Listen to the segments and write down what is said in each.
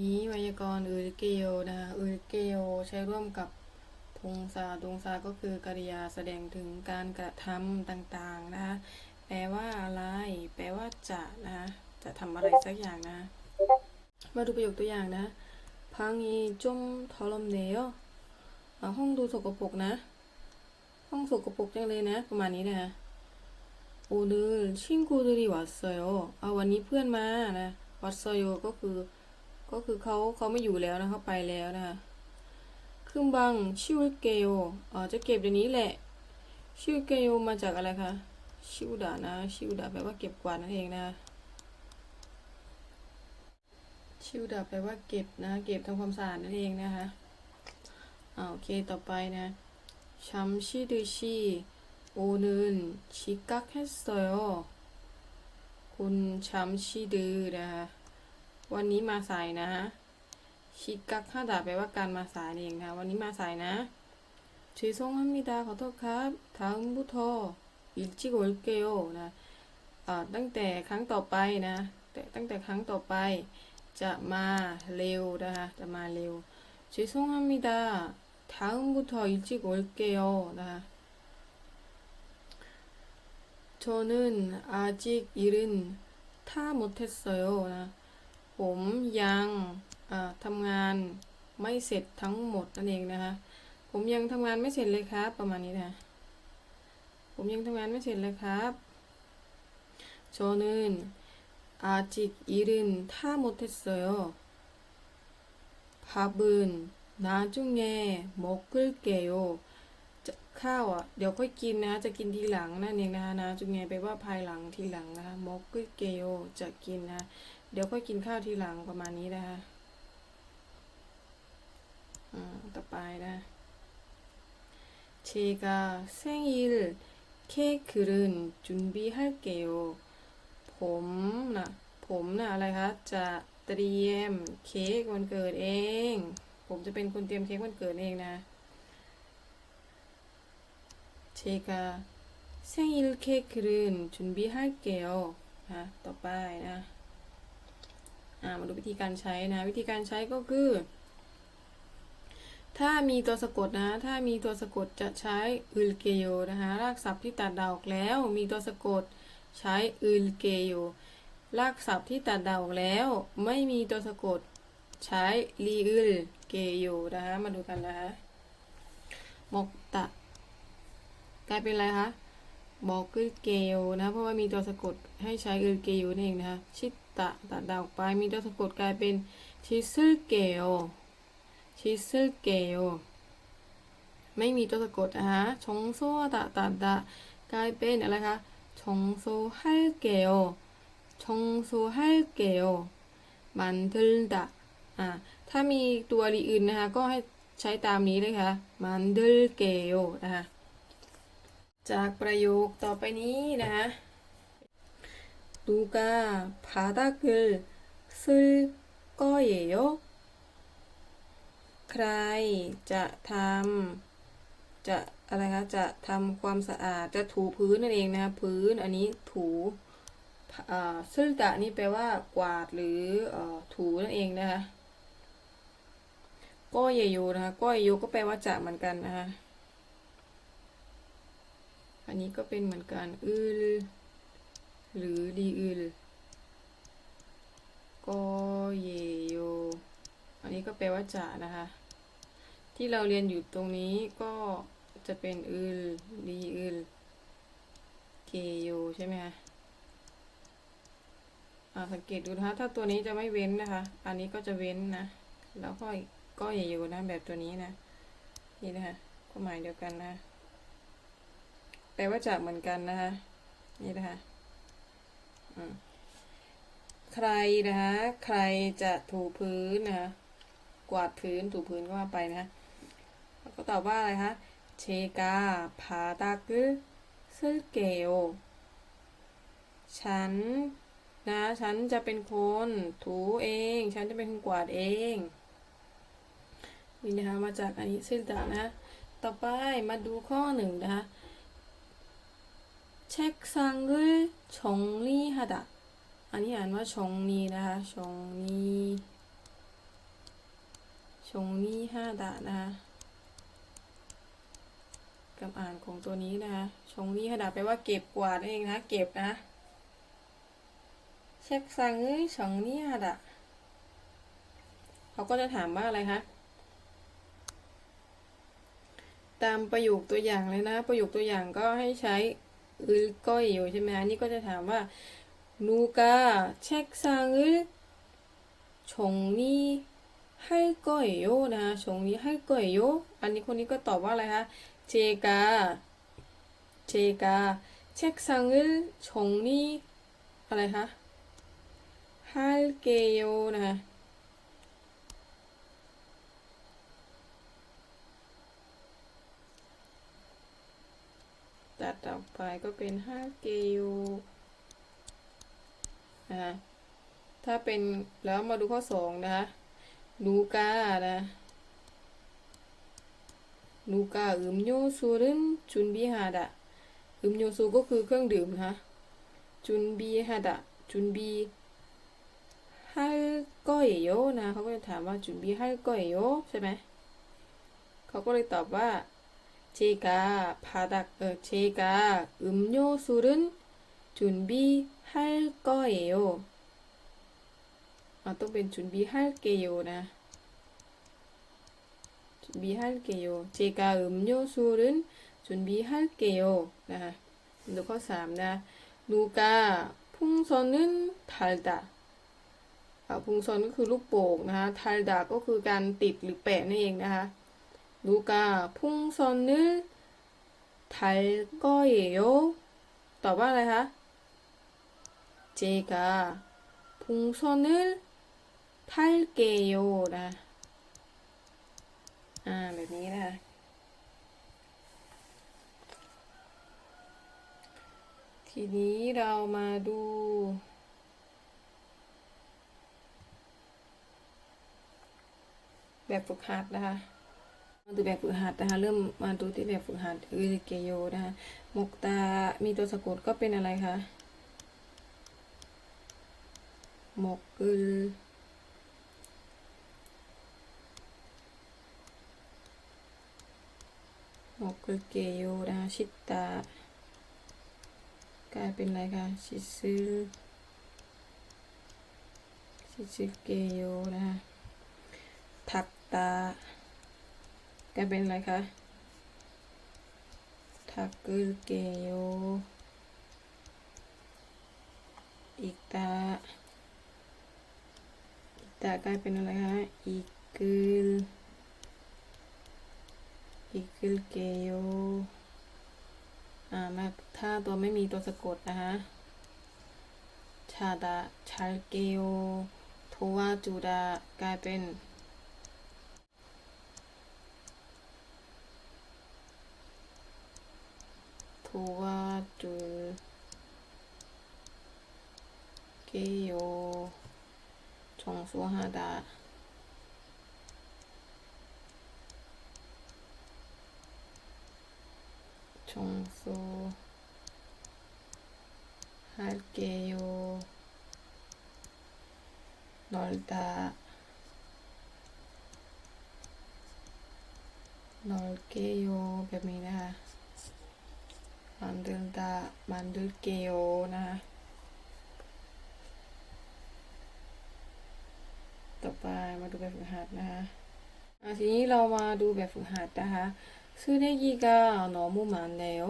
นี้ไวยากรณ์เอริเกลนะคะเอริเกลใช้ร่วมกับทงซาทงซาก็คือกริยาแสดงถึงการกระทำต่างๆนะคะแปลว่าอะไร แปลว่าจะนะคะจะทำอะไรสักอย่างนะ มาดูประโยคตัวอย่างนะพังอีจมทอลมเนยห้องดูสกปรกนะ ห้องสกปรกจังเลยนะ ประมาณนี้นะคะโอ้เดอร์ชิงกูดูดีวัดเซโยเอาวันนี้เพื่อนมานะวัดเซโยก็คือ ก็คือเขาเขาไม่อยู่แล้วนะเขาไปแล้วนะคะคึมบังชิวเกโยอ๋อจะเก็บเดี๋ยวนี้แหละ ชิวเกโยมาจากอะไรคะ ชิวดานะ ชิวดาแปลว่าเก็บกวาดนั่นเองนะ ชิวดาแปลว่าเก็บนะ เก็บทำความสะอาดนั่นเองนะคะอ่าโอเคต่อไปนะชัมชิดชีโอนึนชิกักเฮสโตโยคุณชัมชิดือนะคะ วันนี้มาสายนะชิกักฮาดาแปลว่าการมาสายนั่นเองนะวันนี้มาสายนะ죄송합니다ขอโทษครับ다음부터일찍올게요นะอ่าตั้งแต่ครั้งต่อไปนะแต่ตั้งแต่ครั้งต่อไป จะมาเร็วนะคะ จะมาเร็ว죄송합니다 다음부터 일찍 올게요นะคะ 저는 아직 일은 다 못했어요นะ ผมยังทำงานไม่เสร็จทั้งหมดนั่นเองนะคะ ผมยังทำงานไม่เสร็จเลยครับ ประมาณนี้นะผมยังทำงานไม่เสร็จเลยครับโชนึนอาจิกอีรินท่าหมดเสอยพับบืนนาจุงแงมกกึลเกโยจะข้าวอะเดี๋ยวค่อยกินนะ จะกินทีหลังนั่นเองนะคะนาจุงแงไปว่าภายหลังทีหลังนะคะมกกึลเกโยจะกินนะ ดี๋ยวค่อยกินข้าวทีหลังประมาณนี้นะคะอ่าต่อไปนะ제가생일 케이크를 준비할게요ผมนะผมนะอะไรคะ จะเตรียมเค้กวันเกิดเอง ผมจะเป็นคนเตรียมเค้กวันเกิดเองนะ 제가 생일 케이크를 준비할게요 นะต่อไปนะ อ่า มาดูวิธีการใช้นะ วิธีการใช้ก็คือ ถ้ามีตัวสะกดนะ ถ้ามีตัวสะกดจะใช้อึลเกโยนะคะรากศัพท์ที่ตัดดาวออกแล้ว มีตัวสะกดใช้อึลเกโยรากศัพท์ที่ตัดดาวออกแล้ว ไม่มีตัวสะกดใช้ลีอึลเกโยนะคะมาดูกันนะคะมกตะกลายเป็นอะไรคะบอกกึลเกลนะเพราะว่ามีตัวสะกดให้ใช้กึลเกลนั่นเองนะคะชิต ตะตัดดาวออกไปมีตัวสะกดกลายเป็นชิซึเกลชิซึเกลไม่มีตัวสะกดนะคะชงโซตะตัดดะกลายเป็นอะไรคะชงโซให้เกลชงโซให้เกลมันทึลดะอ่าถ้ามีตัวรีอื่นนะคะก็ให้ใช้ตามนี้เลยค่ะมันทึลเกลนะคะจากประโยคต่อไปนี้นะคะ 누가 바닥을 쓸 거예요? ใครจะทำจะอะไรคะ จะทำความสะอาด จะถูพื้นนั่นเองนะคะพื้นอันนี้ถูอ่าซึ่งกะนี่แปลว่ากวาดหรือเอ่อถูนั่นเองนะคะก็เยโยนะคะก็เยโยก็แปลว่าจะเหมือนกันนะคะ อันนี้ก็เป็นเหมือนกันอึล หรือดีอึลก็เยโยอันนี้ก็แปลว่าจะนะคะ ที่เราเรียนอยู่ตรงนี้ก็จะเป็นอึลดีอึลเกโยใช่ไหมคะอาสังเกตดูนะคะ ถ้าตัวนี้จะไม่เว้นนะคะ อันนี้ก็จะเว้นนะ แล้วก็ก็เยโยนะแบบตัวนี้นะ นี่นะคะก็หมายเดียวกันนะ แปลว่าจะเหมือนกันนะคะ นี่นะคะ ใครนะคะใครจะถูพื้นนะคะกวาดพื้นถูพื้นก็ว่าไปนะแล้วก็ตอบว่าอะไรคะเชกาพาตากึซึเกโอฉันนะฉันจะเป็นคนถูเอง ฉันจะเป็นคนกวาดเองนี่นะคะมาจากอันนี้ซึ่งตะนะ ต่อไปมาดูข้อหนึ่งนะคะ 책상을 정리하다 อันนี้อ่านว่าชงนีนะคะชงนี ชงนี่ห้าดะนะคะคำอ่านของตัวนี้นะคะชงนี่ห้าดะแปลว่าเก็บกวาดนั่นเองนะคะเก็บนะเช็คซังเอ้ยชงนี่ห้าดะเขาก็จะถามว่าอะไรคะ ตามประโยคตัวอย่างเลยนะ ประโยคตัวอย่างก็ให้ใช้ อึลก้อยอยู่ใช่ไหมอันนี้ก็จะถามว่านูกาเช็คซังอึลชงนี่ให้ก้อยโยนะชงนี้ให้ก้อยโยอันนี้คนนี้ก็ตอบว่าอะไรคะเจกาเจกาเช็คซังอึลชงนี่อะไรคะฮัลเกโยนะคะ ตัดออกไปก็เป็นห้าเกยูนะคะถ้าเป็นแล้วมาดูข้อสองนะคะนูกานะนูกาอึมโยซูรึนจุนบีฮาดะอึมโยซูก็คือเครื่องดื่มนะคะจุนบีฮาดะจุนบีให้ก้อยโยนะเขาก็จะถามว่าจุนบีให้ก้อยโยใช่ไหมเขาก็เลยตอบว่า 제가 바닥, 어, 제가 음료수를 준비할 거예요. 아, 또เป็น 준비할게요, 나. 준비할게요. 제가 음료수를 준비할게요. 나. ดูข้อสามนะ 누가 풍선은 달다. อ่าพุงซอนก็คือลูกโป่งนะคะ 달다 ก็คือการติดหรือแปะนั่นเองนะคะ 누가 풍선을 달 거예요? ตอบว่าอะไรคะ 제가 풍선을 탈게요 นะ อ่า แบบนี้นะคะทีนี้เรามาดู แบบฝึกหัดนะคะ มาดูแบบฝึกหัดนะคะเริ่มมาดูที่แบบฝึกหัดอือเกโยนะคะมกตา มีตัวสะกดก็เป็นอะไรคะมกกึลมกกึลเกโยนะคะชิตตากลายเป็นอะไรคะชิซึชิซึเกโยนะคะทักตา กลายเป็นอะไรคะทักกึเกโยอีกตาอีกตากลายเป็นอะไรคะอีกกึลอีกกึลเกโยอ่ามาถ้าตัวไม่มีตัวสะกดนะคะชาดาชาเกโยโทวาจูดากลายเป็น 뭐가 둘 게요 정수하다. 청소 할게요. 넓다. 넓게요. 뱀이라. มันเดินตามันดูเกโอนะคะต่อไปมาดูแบบฝึกหัดนะคะอะทีนี้เรามาดูแบบฝึกหัดนะคะซื้อได้ยีกาหนอมูมันแล้ว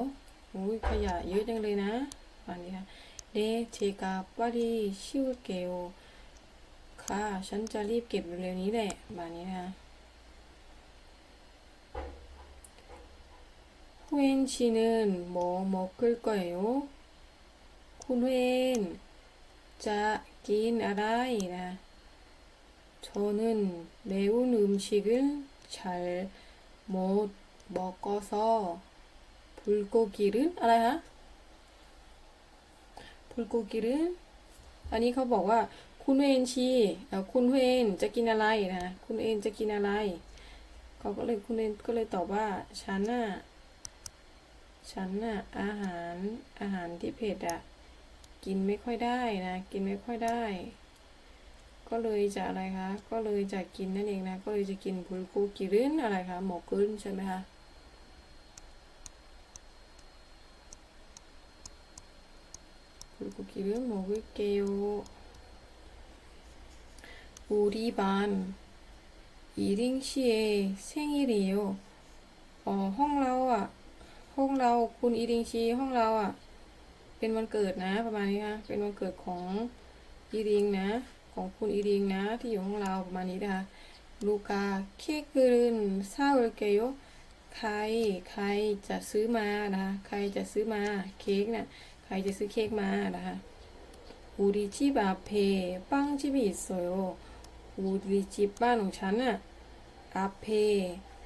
อุ้ยขยะเยอะจังเลยนะอันนี้ค่ะเดเชกาปารีชิวเกโอค่ะ ฉันจะรีบเก็บเร็วนี้แหละแบบนี้นะคะ 후엔 씨는 뭐 먹을 거예요? 후엔 자긴 알아이나 저는 매운 음식을 잘 못 먹어서 불고기를 알아요? 불고기를 อันนี้เขาบอกว่า คุณเวนชีเอ่อคุณเวนจะกินอะไรนะ คุณเวนจะกินอะไร เขาก็เลยคุณเวนก็เลยตอบว่า ฉันน่ะ ฉันน่ะอาหารอาหารที่เผ็ดอ่ะ กินไม่ค่อยได้นะ กินไม่ค่อยได้ ก็เลยจะอะไรคะ ก็เลยจะกินนั่นเองนะ ก็เลยจะกินบุลกูกิรินอะไรคะ หมกกึนใช่ไหมคะ 불고기를 먹을게요. 우리 반 이링 씨의 생일이에요. 어, 홍 ห้องเราคุณอีดิงชีห้องเราอะ เป็นวันเกิดนะ ประมาณนี้นะเป็นวันเกิดของอีดิงนะ ของคุณอีดิงนะ ที่อยู่ห้องเราประมาณนี้นะคะลูกาเคกรืนเศร้าเกยใครใครจะซื้อมานะคะใครจะซื้อมาเค้กนะ่ะใครจะซื้อเค้กมานะคะอูดิชิบาเพปังชิบิโซโยอูดิชิบ้านของฉันน่ะอาเพ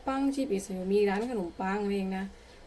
ปังชิบิโซโยมีร้านขนมปังเองนะ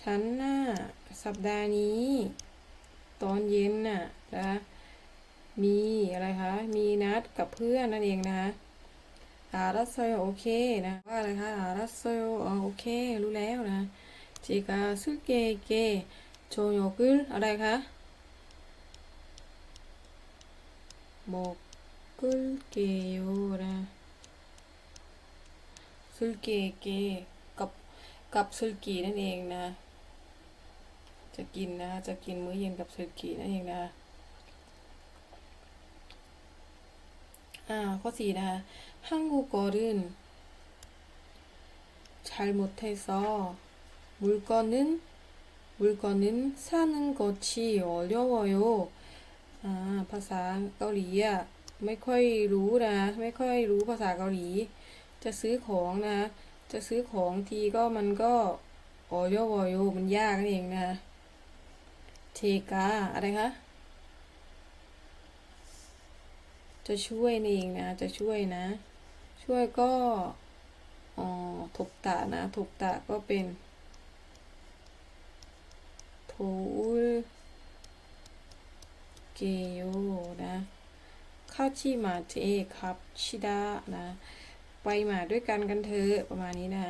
ฉันน่ะสัปดาห์นี้ ตอนเย็นน่ะนะมีอะไรคะ มีนัดกับเพื่อนนั่นเองนะคะอารัสโซโอเคนะว่าอะไรคะอารัสโซโอเค รู้แล้วนะจิกาซึเกเกโชโยกุลอะไรคะโมกุลเกโยนะซึเกเกกับกับซึกีนั่นเองนะ จะกินนะ จะกินมื้อเย็นกับซุลกีนั่นเองนะ อ่า ข้อสี่นะคะ 한국어는 잘못해서 물건은 물건은 사는 것이 어려워요. อ่าภาษาเกาหลีอ่ะไม่ค่อยรู้นะ ไม่ค่อยรู้ภาษาเกาหลี จะซื้อของนะ จะซื้อของทีก็มันก็ออโยวอโยมันยากนั่นเองนะเ ทกาอะไรคะ จะช่วยนี่เองนะ จะช่วยนะ ช่วยก็อ๋อถกตะนะถกตะก็เป็นโถเกโยนะข้าชีมาเจครับชิดานะ ไปมาด้วยกันกันเถอะประมาณนี้นะ